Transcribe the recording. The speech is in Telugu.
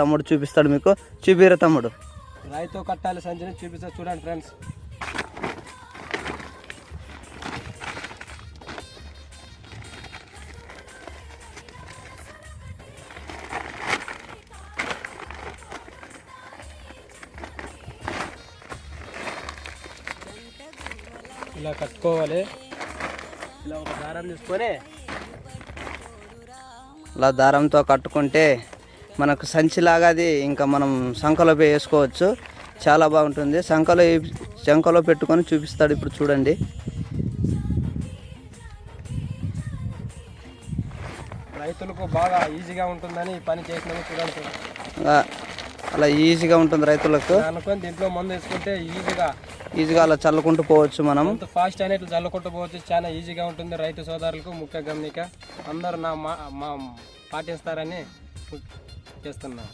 తమ్ముడు చూపిస్తాడు మీకు. చూపిరా తమ్ముడు. రాయితో కట్టాలి సంచిని చూపిస్తా చూడండి ఫ్రెండ్స్. ఇలా కట్టుకోవాలి. ఇలా ఒక దారం తీసుకొని ఇలా దారంతో కట్టుకుంటే మనకు సంచిలాగా అది ఇంకా మనం సంఖలో వేసుకోవచ్చు. చాలా బాగుంటుంది. సంఖలో సంఖలో పెట్టుకొని చూపిస్తాడు ఇప్పుడు చూడండి. రైతులకు బాగా ఈజీగా ఉంటుందని పని చేసినాము చూడండి అలా- ఈజీగా ఉంటుంది రైతులకు. అనుకొని దీంట్లో మందు వేసుకుంటే ఈజీగా ఈజీగా అలా చల్లుకుంటూ పోవచ్చు మనం. ఫాస్ట్ అనేది ఇట్లా చల్లుకుంటూ పోవచ్చు. చాలా ఈజీగా ఉంటుంది రైతు సోదరులకు ముఖ్య గమనిక. అందరూ నా మా పాటిస్తారని చేస్తున్నా.